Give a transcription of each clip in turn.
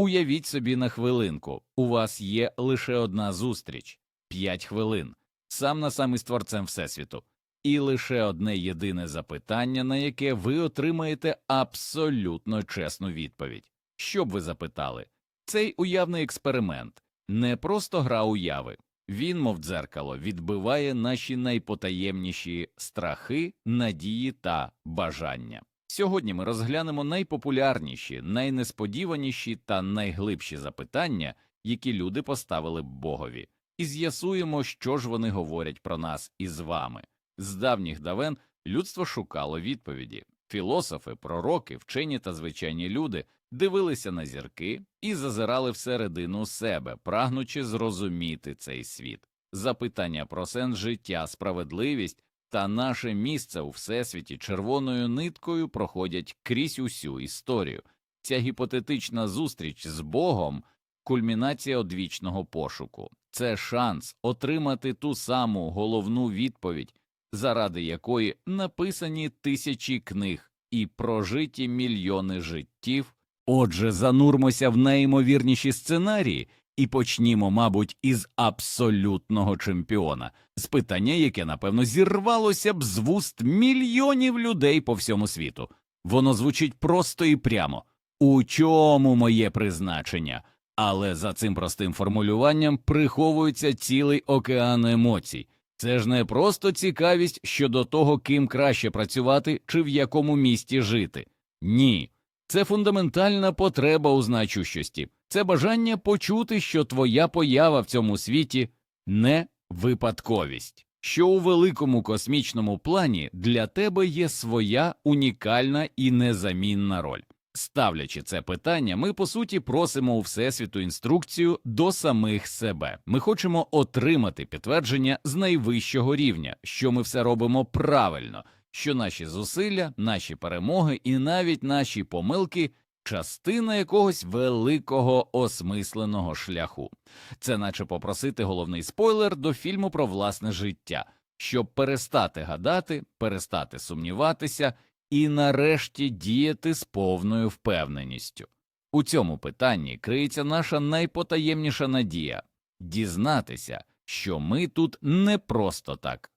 Уявіть собі на хвилинку, у вас є лише одна зустріч 5 хвилин, сам на сам із творцем Всесвіту, і лише одне єдине запитання, на яке ви отримаєте абсолютно чесну відповідь. Що б ви запитали? Цей уявний експеримент не просто гра уяви. Він, мов дзеркало, відбиває наші найпотаємніші страхи, надії та бажання. Сьогодні ми розглянемо найпопулярніші, найнесподіваніші та найглибші запитання, які люди поставили Богові, і з'ясуємо, що ж вони говорять про нас із вами. З давніх давен людство шукало відповіді. Філософи, пророки, вчені та звичайні люди дивилися на зірки і зазирали всередину себе, прагнучи зрозуміти цей світ. Запитання про сенс життя, справедливість та наше місце у всесвіті червоною ниткою проходять крізь усю історію. Ця гіпотетична зустріч з Богом кульмінація одвічного пошуку. Це шанс отримати ту саму головну відповідь, заради якої написані тисячі книг і прожиті мільйони життів. Отже, занурмося в найімовірніші сценарії і почнімо, мабуть, із абсолютного чемпіона, з питання, яке, напевно, зірвалося б з вуст мільйонів людей по всьому світу. Воно звучить просто і прямо у чому моє призначення? Але за цим простим формулюванням приховується цілий океан емоцій. Це ж не просто цікавість щодо того, ким краще працювати чи в якому місті жити. Ні, це фундаментальна потреба у значущості, це бажання почути, що твоя поява в цьому світі не випадковість, що у великому космічному плані для тебе є своя унікальна і незамінна роль. Ставлячи це питання, ми по суті просимо у всесвіту інструкцію до самих себе. Ми хочемо отримати підтвердження з найвищого рівня, що ми все робимо правильно, що наші зусилля, наші перемоги і навіть наші помилки частина якогось великого осмисленого шляху. Це наче попросити головний спойлер до фільму про власне життя, щоб перестати гадати, перестати сумніватися і нарешті діяти з повною впевненістю. У цьому питанні криється наша найпотаємніша надія дізнатися, що ми тут не просто так.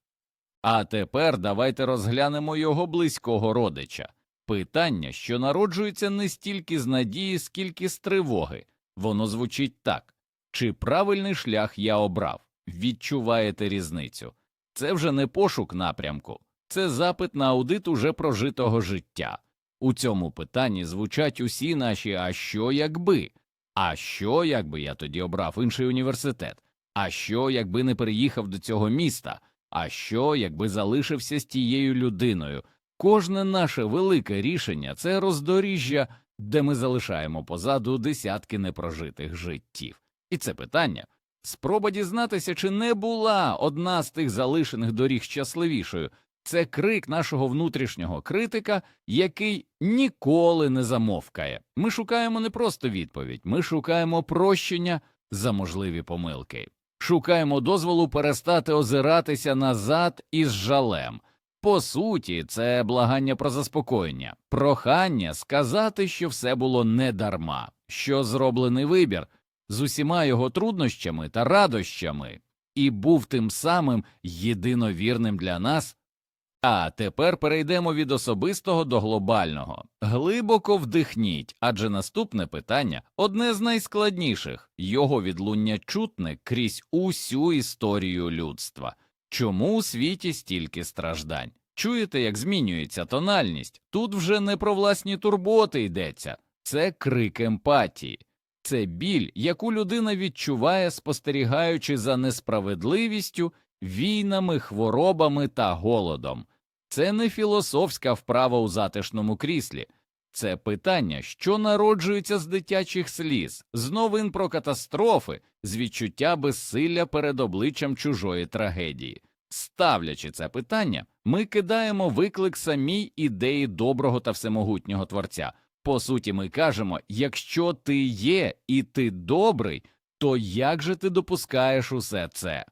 А тепер давайте розглянемо його близького родича. Питання, що народжується не стільки з надії, скільки з тривоги. Воно звучить так чи правильний шлях я обрав? Відчуваєте різницю? Це вже не пошук напрямку, це запит на аудит уже прожитого життя. У цьому питанні звучать усі наші а що якби? А що, якби я тоді обрав інший університет? А що, якби не переїхав до цього міста? А що, якби залишився з тією людиною? Кожне наше велике рішення це роздоріжжя, де ми залишаємо позаду десятки непрожитих життів. І це питання спроба дізнатися, чи не була одна з тих залишених доріг щасливішою. Це крик нашого внутрішнього критика, який ніколи не замовкає. Ми шукаємо не просто відповідь, ми шукаємо прощення за можливі помилки, шукаємо дозволу перестати озиратися назад із жалем. По суті, це благання про заспокоєння, прохання сказати, що все було не дарма, що зроблений вибір з усіма його труднощами та радощами, і був тим самим єдиновірним для нас. А тепер перейдемо від особистого до глобального. Глибоко вдихніть, адже наступне питання одне з найскладніших його відлуння чутне крізь усю історію людства. Чому у світі стільки страждань? Чуєте, як змінюється тональність? Тут вже не про власні турботи йдеться, це крик емпатії, це біль, яку людина відчуває, спостерігаючи за несправедливістю, війнами, хворобами та голодом. Це не філософська вправа у затишному кріслі, це питання, що народжується з дитячих сліз, з новин про катастрофи, з відчуття безсилля перед обличчям чужої трагедії. Ставлячи це питання, ми кидаємо виклик самій ідеї доброго та всемогутнього творця. По суті, ми кажемо: якщо ти є і ти добрий, то як же ти допускаєш усе це?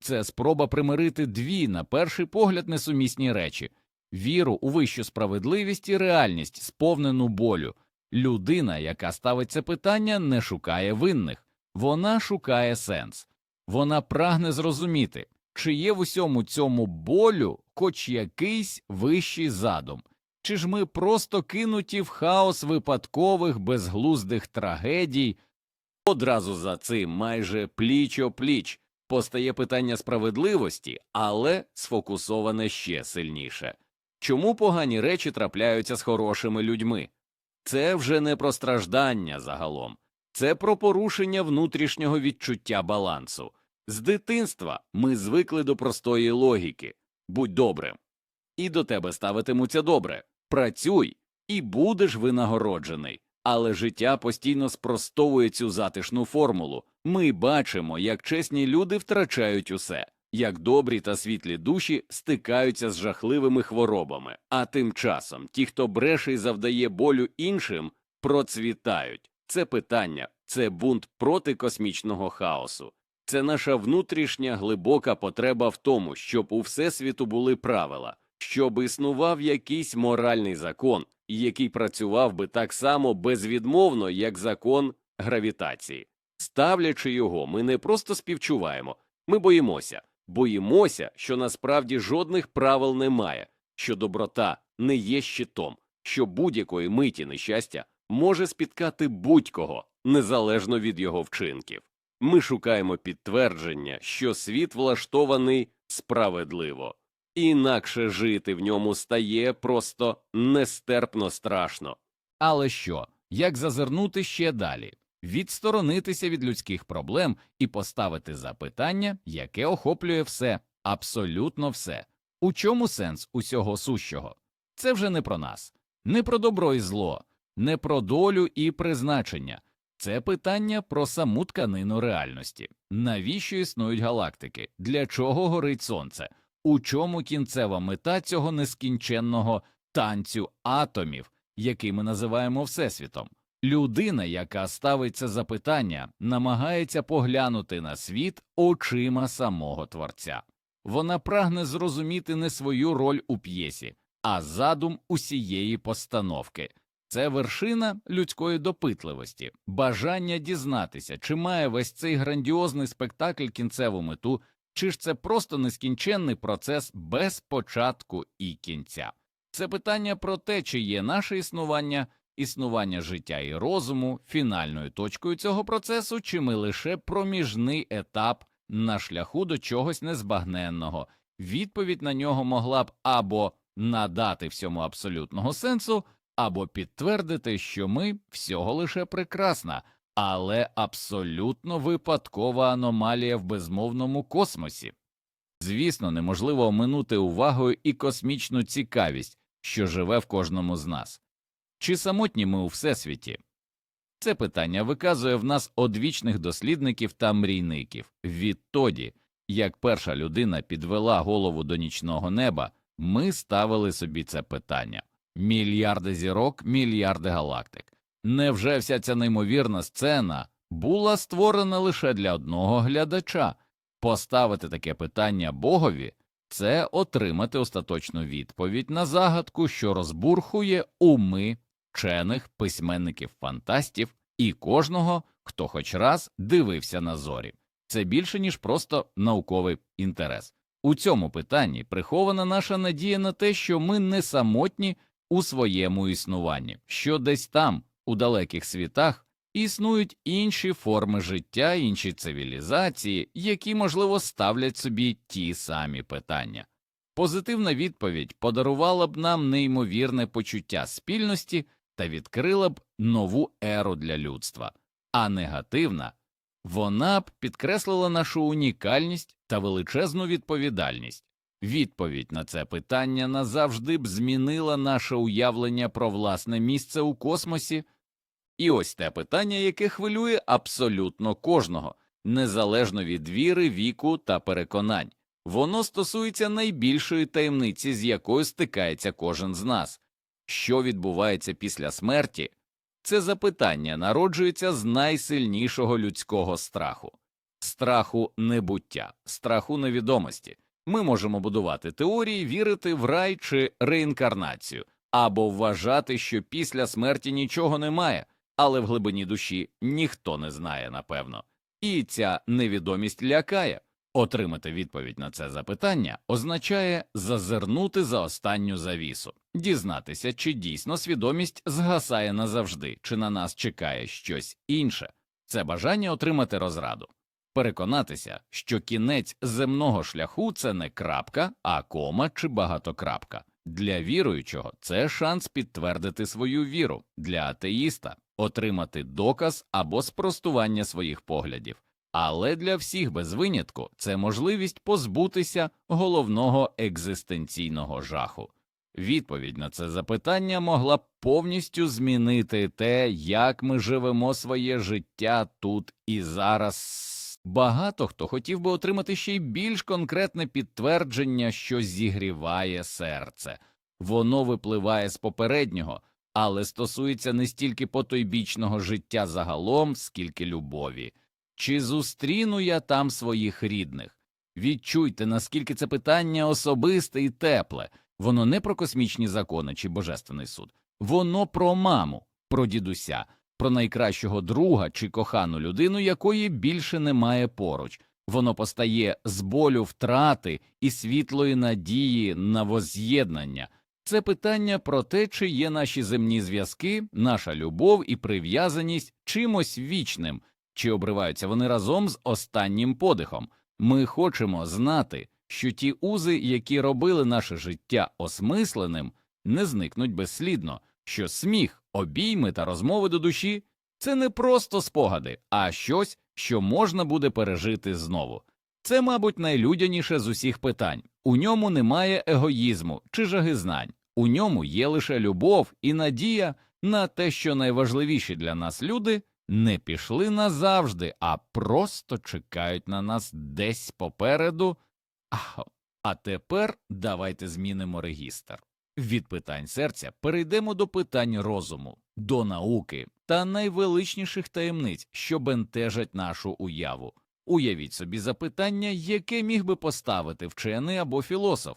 Це спроба примирити дві, на перший погляд, несумісні речі віру у вищу справедливість і реальність, сповнену болю. Людина, яка ставить це питання, не шукає винних, вона шукає сенс. Вона прагне зрозуміти, чи є в усьому цьому болю хоч якийсь вищий задум, чи ж ми просто кинуті в хаос випадкових безглуздих трагедій. Одразу за цим майже пліч-о-пліч постає питання справедливості, але сфокусоване ще сильніше. Чому погані речі трапляються з хорошими людьми? Це вже не про страждання загалом, це про порушення внутрішнього відчуття балансу. З дитинства ми звикли до простої логіки будь добрим, і до тебе ставитимуться добре, працюй, і будеш винагороджений. Але життя постійно спростовує цю затишну формулу. Ми бачимо, як чесні люди втрачають усе, як добрі та світлі душі стикаються з жахливими хворобами, а тим часом ті, хто бреше і завдає болю іншим, процвітають. Це питання, це бунт проти космічного хаосу. Це наша внутрішня глибока потреба в тому, щоб у всесвіту були правила, щоб існував якийсь моральний закон, який працював би так само безвідмовно, як закон гравітації. Ставлячи його, ми не просто співчуваємо, ми боїмося, боїмося, що насправді жодних правил немає, що доброта не є щитом, що будь-якої миті нещастя може спіткати будь-кого, незалежно від його вчинків. Ми шукаємо підтвердження, що світ влаштований справедливо, інакше жити в ньому стає просто нестерпно страшно. Але що, як зазирнути ще далі, відсторонитися від людських проблем і поставити запитання, яке охоплює все, абсолютно все. У чому сенс усього сущого? Це вже не про нас, не про добро і зло, не про долю і призначення. Це питання про саму тканину реальності. Навіщо існують галактики? Для чого горить сонце? У чому кінцева мета цього нескінченного танцю атомів, який ми називаємо Всесвітом? Людина, яка ставить це запитання, намагається поглянути на світ очима самого Творця. Вона прагне зрозуміти не свою роль у п'єсі, а задум усієї постановки. Це вершина людської допитливості, бажання дізнатися, чи має весь цей грандіозний спектакль кінцеву мету, чи ж це просто нескінченний процес без початку і кінця. Це питання про те, чи є наше існування, існування життя і розуму фінальною точкою цього процесу, чи ми лише проміжний етап на шляху до чогось незбагненного. Відповідь на нього могла б або надати всьому абсолютного сенсу або підтвердити, що ми всього лише прекрасна, але абсолютно випадкова аномалія в безмовному космосі. Звісно, неможливо оминути увагою і космічну цікавість, що живе в кожному з нас. Чи самотні ми у всесвіті? Це питання виказує в нас одвічних дослідників та мрійників. Відтоді, як перша людина підвела голову до нічного неба, ми ставили собі це питання. Мільярди зірок, мільярди галактик. Невже вся ця неймовірна сцена була створена лише для одного глядача? Поставити таке питання Богові це отримати остаточну відповідь на загадку, що розбурхує уми вчених письменників фантастів і кожного, хто хоч раз дивився на зорі. Це більше ніж просто науковий інтерес. У цьому питанні прихована наша надія на те, що ми не самотні у своєму існуванні, що десь там, у далеких світах, існують інші форми життя, інші цивілізації, які, можливо, ставлять собі ті самі питання. Позитивна відповідь подарувала б нам неймовірне почуття спільності та відкрила б нову еру для людства, а негативна вона б підкреслила нашу унікальність та величезну відповідальність. Відповідь на це питання назавжди б змінила наше уявлення про власне місце у космосі, і ось те питання, яке хвилює абсолютно кожного, незалежно від віри, віку та переконань. Воно стосується найбільшої таємниці, з якою стикається кожен з нас. Що відбувається після смерті? Це запитання народжується з найсильнішого людського страху страху небуття, страху невідомості. Ми можемо будувати теорії, вірити в рай чи реінкарнацію, або вважати, що після смерті нічого немає, але в глибині душі ніхто не знає, напевно. І ця невідомість лякає. Отримати відповідь на це запитання означає зазирнути за останню завісу, дізнатися, чи дійсно свідомість згасає назавжди, чи на нас чекає щось інше. Це бажання отримати розраду, переконатися, що кінець земного шляху це не крапка, а кома чи багатокрапка. Для віруючого це шанс підтвердити свою віру, для атеїста отримати доказ або спростування своїх поглядів. Але для всіх без винятку це можливість позбутися головного екзистенційного жаху. Відповідь на це запитання могла б повністю змінити те, як ми живемо своє життя тут і зараз. Багато хто хотів би отримати ще й більш конкретне підтвердження, що зігріває серце. Воно випливає з попереднього, але стосується не стільки потойбічного життя загалом, скільки любові. Чи зустріну я там своїх рідних? Відчуйте, наскільки це питання особисте і тепле. Воно не про космічні закони чи божественний суд, воно про маму, про дідуся, про найкращого друга чи кохану людину, якої більше немає поруч. Воно постає з болю втрати і світлої надії на воз'єднання. Це питання про те, чи є наші земні зв'язки, наша любов і прив'язаність чимось вічним, чи обриваються вони разом з останнім подихом. Ми хочемо знати, що ті узи, які робили наше життя осмисленим, не зникнуть безслідно, що сміх, обійми та розмови до душі це не просто спогади, а щось, що можна буде пережити знову. Це, мабуть, найлюдяніше з усіх питань. У ньому немає егоїзму чи жаги знань, у ньому є лише любов і надія на те, що найважливіші для нас люди не пішли назавжди, а просто чекають на нас десь попереду. А, тепер давайте змінимо регістр. Від питань серця перейдемо до питань розуму, до науки та найвеличніших таємниць, що бентежать нашу уяву. Уявіть собі запитання, яке міг би поставити вчений або філософ.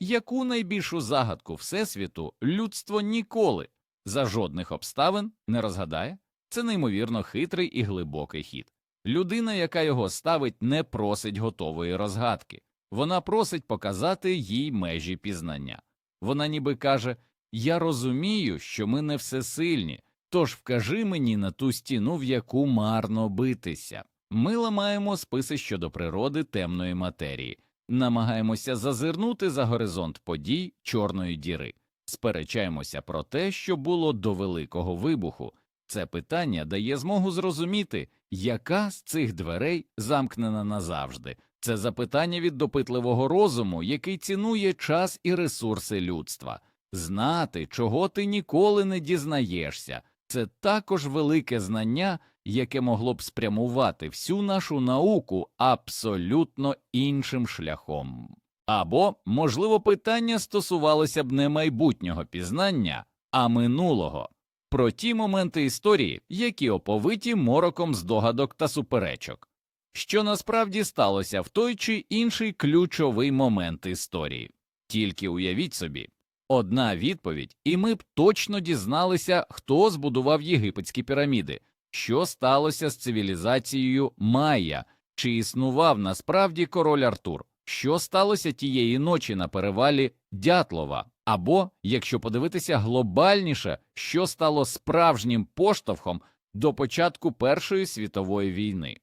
Яку найбільшу загадку Всесвіту людство ніколи за жодних обставин не розгадає? Це неймовірно хитрий і глибокий хід. Людина, яка його ставить, не просить готової розгадки, вона просить показати їй межі пізнання. Вона ніби каже Я розумію, що ми не всесильні, тож вкажи мені на ту стіну, в яку марно битися. Ми ламаємо списи щодо природи темної матерії, намагаємося зазирнути за горизонт подій чорної діри, сперечаємося про те, що було до великого вибуху. Це питання дає змогу зрозуміти, яка з цих дверей замкнена назавжди. Це запитання від допитливого розуму, який цінує час і ресурси людства. Знати, чого ти ніколи не дізнаєшся, це також велике знання, яке могло б спрямувати всю нашу науку абсолютно іншим шляхом. Або, можливо, питання стосувалося б не майбутнього пізнання, а минулого про ті моменти історії, які оповиті мороком здогадок та суперечок, що насправді сталося в той чи інший ключовий момент історії. Тільки уявіть собі, одна відповідь, і ми б точно дізналися, хто збудував єгипетські піраміди, що сталося з цивілізацією Майя, чи існував насправді король Артур, що сталося тієї ночі на перевалі Дятлова, або, якщо подивитися глобальніше, що стало справжнім поштовхом до початку Першої світової війни.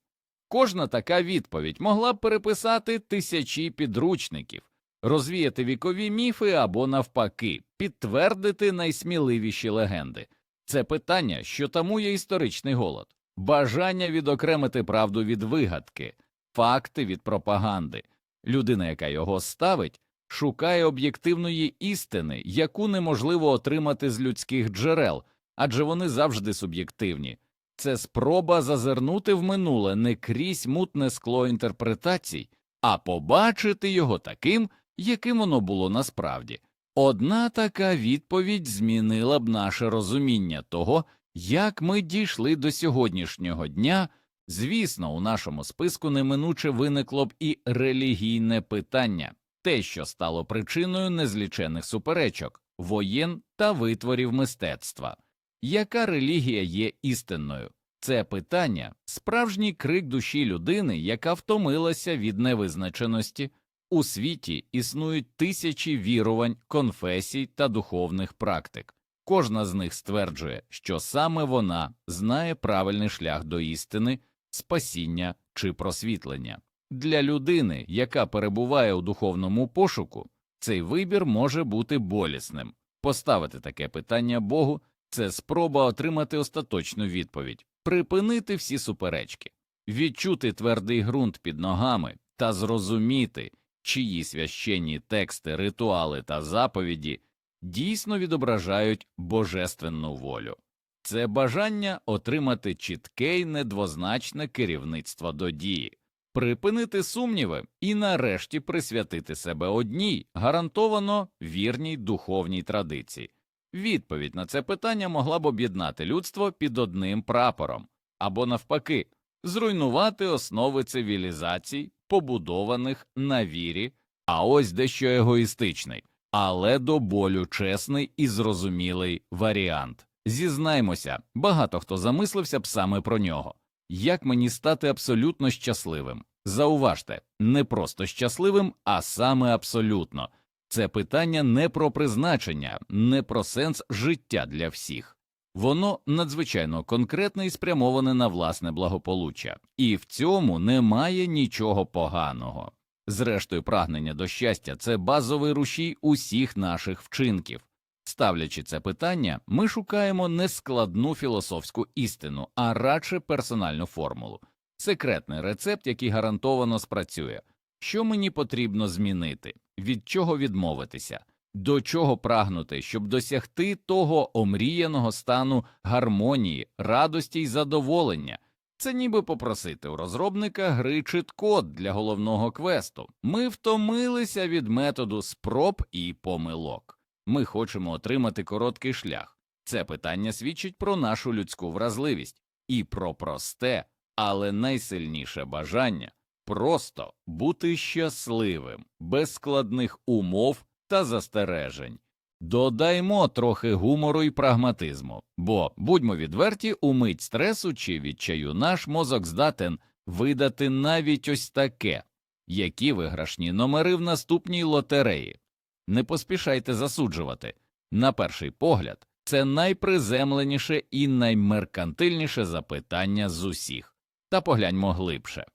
Кожна така відповідь могла б переписати тисячі підручників, розвіяти вікові міфи або, навпаки, підтвердити найсміливіші легенди. Це питання, що тамує історичний голод, бажання відокремити правду від вигадки, факти від пропаганди. Людина, яка його ставить, шукає об'єктивної істини, яку неможливо отримати з людських джерел, адже вони завжди суб'єктивні. Це спроба зазирнути в минуле не крізь мутне скло інтерпретацій, а побачити його таким, яким воно було насправді. Одна така відповідь змінила б наше розуміння того, як ми дійшли до сьогоднішнього дня. Звісно, у нашому списку неминуче виникло б і релігійне питання те, що стало причиною незлічених суперечок. воєн та витворів мистецтва. Яка релігія є істинною? Це питання справжній крик душі людини, яка втомилася від невизначеності. У світі існують тисячі вірувань, конфесій та духовних практик. Кожна з них стверджує, що саме вона знає правильний шлях до істини, спасіння чи просвітлення. Для людини, яка перебуває у духовному пошуку, цей вибір може бути болісним. Поставити таке питання Богу це спроба отримати остаточну відповідь, припинити всі суперечки, відчути твердий ґрунт під ногами та зрозуміти, чиї священні тексти, ритуали та заповіді дійсно відображають божественну волю. Це бажання отримати чітке й недвозначне керівництво до дії, припинити сумніви і нарешті присвятити себе одній гарантовано вірній духовній традиції. Відповідь на це питання могла б об'єднати людство під одним прапором або, навпаки, зруйнувати основи цивілізацій, побудованих на вірі, а ось дещо егоїстичний, але до болю чесний і зрозумілий варіант. Зізнаймося, багато хто замислився б саме про нього. Як мені стати абсолютно щасливим? Зауважте, не просто щасливим, а саме абсолютно. Це питання не про призначення, не про сенс життя для всіх. Воно надзвичайно конкретне і спрямоване на власне благополуччя, і в цьому немає нічого поганого. Зрештою, прагнення до щастя це базовий рушій усіх наших вчинків. Ставлячи це питання, ми шукаємо не складну філософську істину, а радше персональну формулу, секретний рецепт, який гарантовано спрацює. Що мені потрібно змінити, від чого відмовитися, до чого прагнути, щоб досягти того омріяного стану гармонії, радості й задоволення. Це ніби попросити у розробника гри чит-код для головного квесту. Ми втомилися від методу спроб і помилок. Ми хочемо отримати короткий шлях. Це питання свідчить про нашу людську вразливість і про просте, але найсильніше бажання просто бути щасливим, без складних умов та застережень. Додаймо трохи гумору і прагматизму, бо, будьмо відверті, у мить стресу чи відчаю наш мозок здатен видати навіть ось таке, які виграшні номери в наступній лотереї. Не поспішайте засуджувати. На перший погляд, це найприземленіше і наймеркантильніше запитання з усіх. Та погляньмо глибше.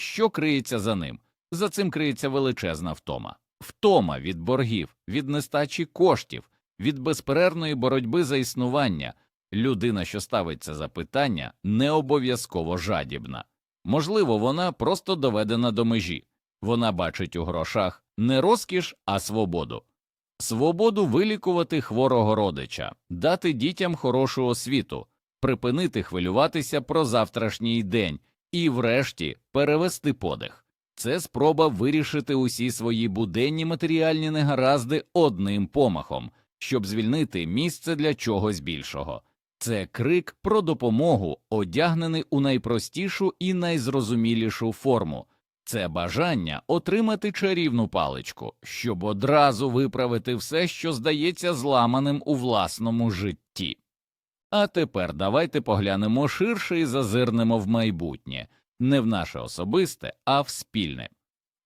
Що криється за ним? За цим криється величезна втома. Втома від боргів, від нестачі коштів, від безперервної боротьби за існування. Людина, що ставить це запитання, не обов'язково жадібна. Можливо, вона просто доведена до межі. Вона бачить у грошах не розкіш, а свободу. Свободу вилікувати хворого родича, дати дітям хорошу освіту, припинити хвилюватися про завтрашній день і, врешті, перевести подих. Це спроба вирішити усі свої буденні матеріальні негаразди одним помахом, щоб звільнити місце для чогось більшого. Це крик про допомогу, одягнений у найпростішу і найзрозумілішу форму. Це бажання отримати чарівну паличку, щоб одразу виправити все, що здається зламаним у власному житті. А тепер давайте поглянемо ширше і зазирнемо в майбутнє, не в наше особисте, а в спільне.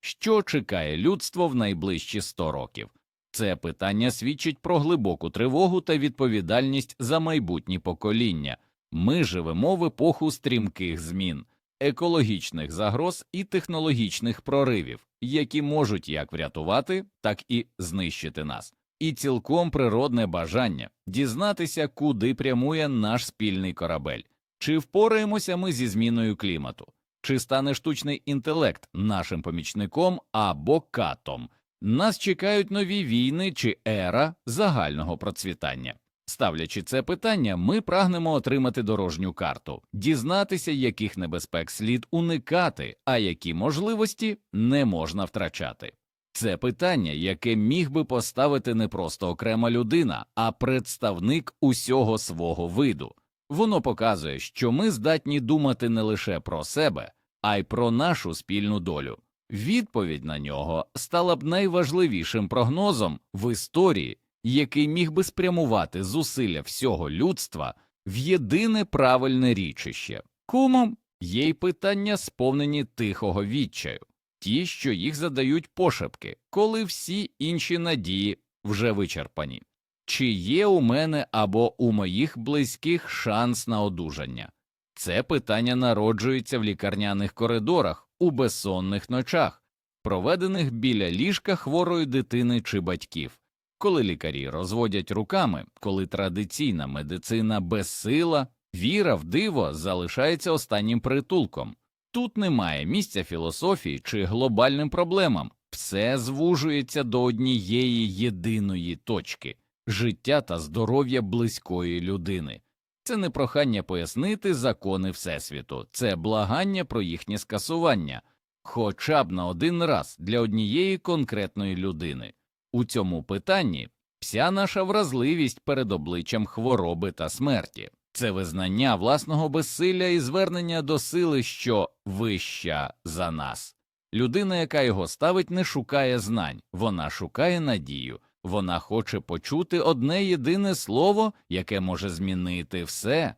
Що чекає людство в найближчі 100 років? Це питання свідчить про глибоку тривогу та відповідальність за майбутні покоління. Ми живемо в епоху стрімких змін, екологічних загроз і технологічних проривів, які можуть як врятувати, так і знищити нас. І цілком природне бажання дізнатися, куди прямує наш спільний корабель, чи впораємося ми зі зміною клімату, чи стане штучний інтелект нашим помічником або катом. Нас чекають нові війни чи ера загального процвітання. Ставлячи це питання, ми прагнемо отримати дорожню карту, дізнатися, яких небезпек слід уникати, а які можливості не можна втрачати. Це питання, яке міг би поставити не просто окрема людина, а представник усього свого виду. Воно показує, що ми здатні думати не лише про себе, а й про нашу спільну долю. Відповідь на нього стала б найважливішим прогнозом в історії який міг би спрямувати зусилля всього людства в єдине правильне річище. Кумом є й питання, сповнені тихого відчаю, ті, що їх задають пошепки, коли всі інші надії вже вичерпані. Чи є у мене або у моїх близьких шанс на одужання? Це питання народжується в лікарняних коридорах у безсонних ночах, проведених біля ліжка хворої дитини чи батьків, коли лікарі розводять руками, коли традиційна медицина безсила, віра в диво залишається останнім притулком. Тут немає місця філософії чи глобальним проблемам, все звужується до однієї єдиної точки життя та здоров'я близької людини. Це не прохання пояснити закони Всесвіту, це благання про їхнє скасування, хоча б на один раз для однієї конкретної людини. У цьому питанні вся наша вразливість перед обличчям хвороби та смерті, це визнання власного безсилля і звернення до сили, що вища за нас. Людина, яка його ставить, не шукає знань, вона шукає надію. Вона хоче почути одне єдине слово, яке може змінити все.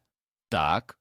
Так.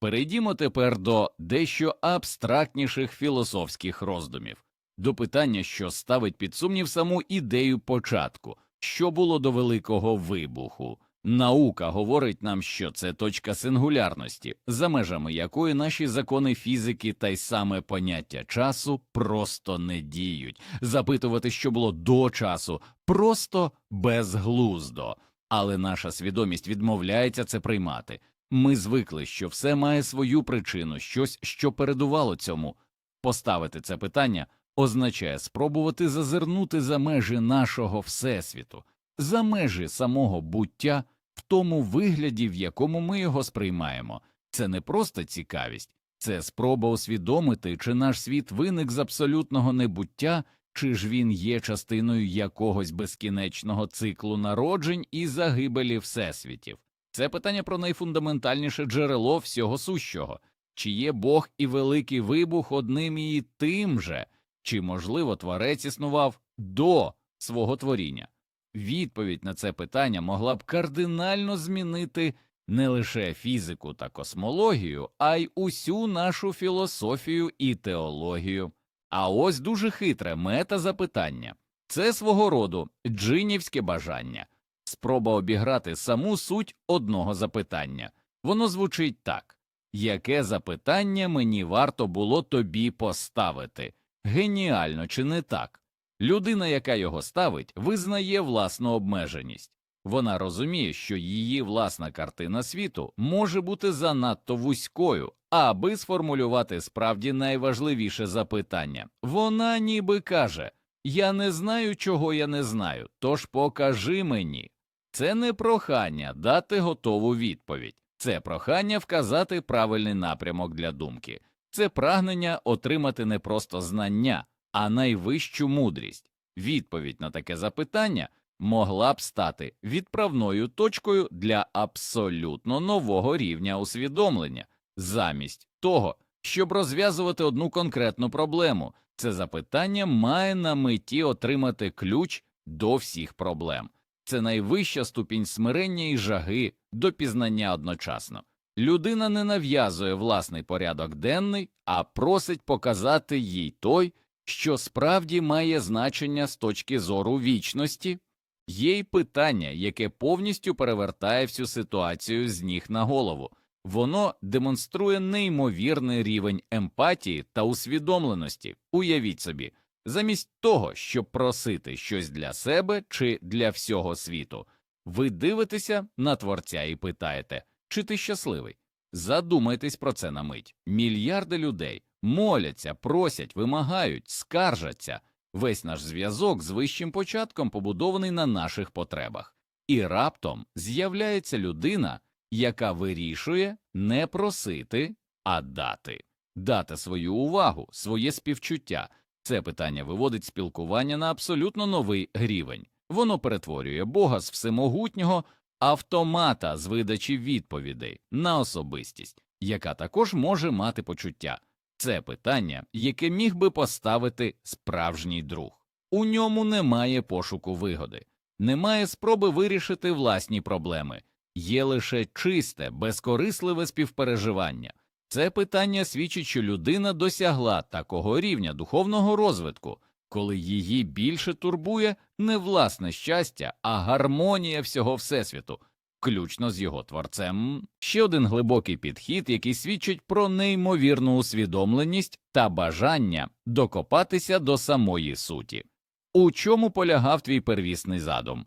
Перейдімо тепер до дещо абстрактніших філософських роздумів, до питання, що ставить під сумнів саму ідею початку, що було до Великого вибуху. Наука говорить нам, що це точка сингулярності, за межами якої наші закони фізики та й саме поняття часу просто не діють. Запитувати, що було до часу, просто безглуздо, але наша свідомість відмовляється це приймати. Ми звикли, що все має свою причину, щось, що передувало цьому. Поставити це питання означає спробувати зазирнути за межі нашого всесвіту, за межі самого буття в тому вигляді, в якому ми його сприймаємо. Це не просто цікавість, це спроба усвідомити, чи наш світ виник з абсолютного небуття, чи ж він є частиною якогось безкінечного циклу народжень і загибелі всесвітів. Це питання про найфундаментальніше джерело всього сущого, чи є Бог і великий вибух одним і тим же, чи, можливо, творець існував до свого творіння. Відповідь на це питання могла б кардинально змінити не лише фізику та космологію, а й усю нашу філософію і теологію. А ось дуже хитре мета-запитання. Це свого роду джинівське бажання, спроба обіграти саму суть одного запитання. Воно звучить так яке запитання мені варто було тобі поставити? Геніально чи не так? Людина, яка його ставить, визнає власну обмеженість. Вона розуміє, що її власна картина світу може бути занадто вузькою, аби сформулювати справді найважливіше запитання. Вона ніби каже Я не знаю, чого я не знаю, тож покажи мені. Це не прохання дати готову відповідь, це прохання вказати правильний напрямок для думки, це прагнення отримати не просто знання, а найвищу мудрість. Відповідь на таке запитання могла б стати відправною точкою для абсолютно нового рівня усвідомлення, замість того, щоб розв'язувати одну конкретну проблему. Це запитання має на меті отримати ключ до всіх проблем. Це найвища ступінь смирення і жаги до пізнання одночасно. Людина не нав'язує власний порядок денний, а просить показати їй той, що справді має значення з точки зору вічності. Є й питання, яке повністю перевертає всю ситуацію з ніг на голову. Воно демонструє неймовірний рівень емпатії та усвідомленості. Уявіть собі, замість того, щоб просити щось для себе чи для всього світу, ви дивитеся на творця і питаєте, чи ти щасливий? Задумайтесь про це на мить. Мільярди людей моляться, просять, вимагають, скаржаться. Весь наш зв'язок з вищим початком побудований на наших потребах, і раптом з'являється людина, яка вирішує не просити, а дати, дати свою увагу, своє співчуття. Це питання виводить спілкування на абсолютно новий рівень. Воно перетворює Бога з всемогутнього автомата з видачі відповідей на особистість, яка також може мати почуття. Це питання, яке міг би поставити справжній друг. У ньому немає пошуку вигоди, Немає спроби вирішити власні проблеми, є лише чисте, безкорисливе співпереживання. Це питання свідчить, що людина досягла такого рівня духовного розвитку, коли її більше турбує не власне щастя, а гармонія всього Всесвіту, включно з його творцем. Ще один глибокий підхід, який свідчить про неймовірну усвідомленість та бажання докопатися до самої суті. У чому полягав твій первісний задум?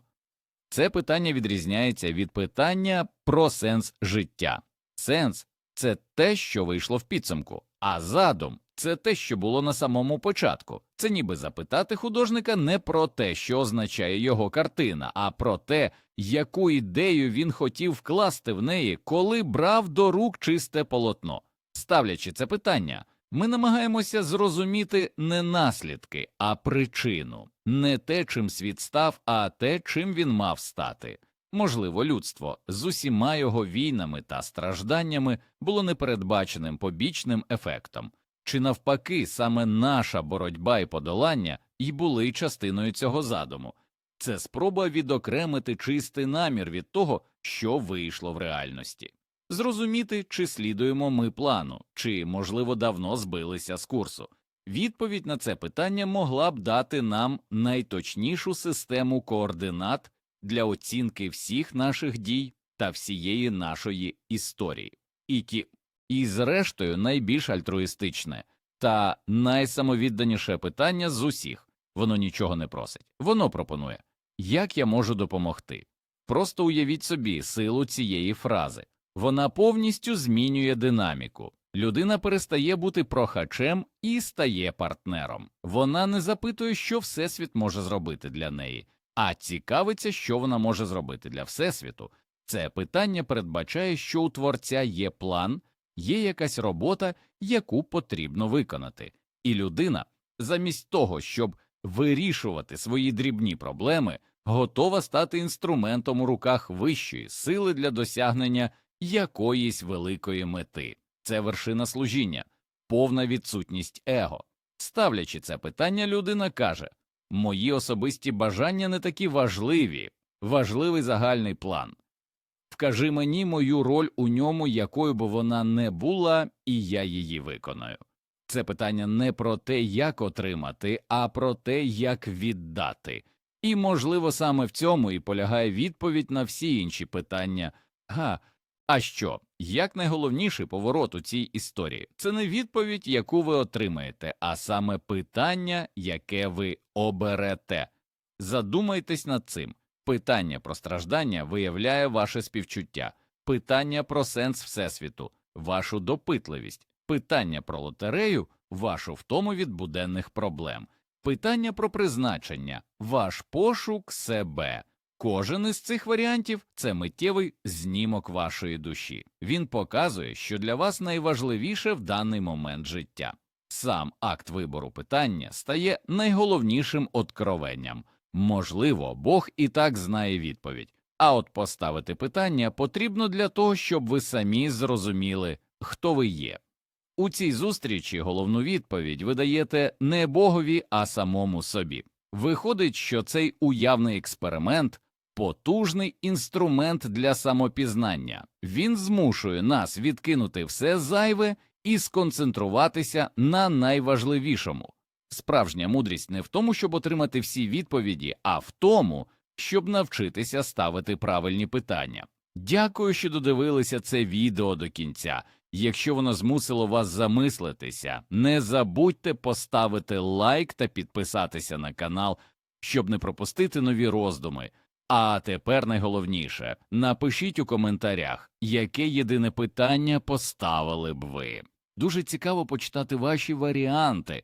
Це питання відрізняється від питання про сенс життя. Сенс це те, що вийшло в підсумку, а задум це те, що було на самому початку. Це ніби запитати художника не про те, що означає його картина, а про те, яку ідею він хотів вкласти в неї, коли брав до рук чисте полотно. Ставлячи це питання, ми намагаємося зрозуміти не наслідки, а причину, не те, чим світ став, а те, чим він мав стати. Можливо, людство з усіма його війнами та стражданнями було непередбаченим побічним ефектом, чи навпаки, саме наша боротьба і подолання і були частиною цього задуму. Це спроба відокремити чистий намір від того, що вийшло в реальності, зрозуміти, чи слідуємо ми плану, чи, можливо, давно збилися з курсу. Відповідь на це питання могла б дати нам найточнішу систему координат для оцінки всіх наших дій та всієї нашої історії, і ті, і зрештою найбільш альтруїстичне та найсамовідданіше питання з усіх воно нічого не просить, воно пропонує як я можу допомогти. Просто уявіть собі силу цієї фрази вона повністю змінює динаміку. Людина перестає бути прохачем і стає партнером. Вона не запитує, що Всесвіт може зробити для неї, а цікавиться, що вона може зробити для Всесвіту. Це питання передбачає, що у творця є план, є якась робота, яку потрібно виконати, і людина, замість того, щоб вирішувати свої дрібні проблеми, готова стати інструментом у руках вищої сили для досягнення якоїсь великої мети. Це вершина служіння, повна відсутність его. Ставлячи це питання, людина каже Мої особисті бажання не такі важливі, важливий загальний план. Вкажи мені мою роль у ньому, якою би вона не була, і я її виконаю. Це питання не про те, як отримати, а про те, як віддати. І, можливо, саме в цьому і полягає відповідь на всі інші питання. Га, а що, як найголовніший поворот у цій історії? Це не відповідь, яку ви отримаєте, а саме питання, яке ви оберете. Задумайтесь над цим. Питання про страждання виявляє ваше співчуття, питання про сенс Всесвіту, вашу допитливість, питання про лотерею, вашу втому від буденних проблем, питання про призначення, ваш пошук себе. Кожен із цих варіантів це миттєвий знімок вашої душі. Він показує, що для вас найважливіше в даний момент життя. Сам акт вибору питання стає найголовнішим откровенням. Можливо, Бог і так знає відповідь, а от поставити питання потрібно для того, щоб ви самі зрозуміли, хто ви є. У цій зустрічі головну відповідь ви даєте не Богові, а самому собі. Виходить, що цей уявний експеримент потужний інструмент для самопізнання. Він змушує нас відкинути все зайве і сконцентруватися на найважливішому. Справжня мудрість не в тому, щоб отримати всі відповіді, а в тому, щоб навчитися ставити правильні питання. Дякую, що додивилися це відео до кінця. Якщо воно змусило вас замислитися, не забудьте поставити лайк та підписатися на канал, щоб не пропустити нові роздуми. А тепер найголовніше напишіть у коментарях, яке єдине питання поставили б ви. Дуже цікаво почитати ваші варіанти.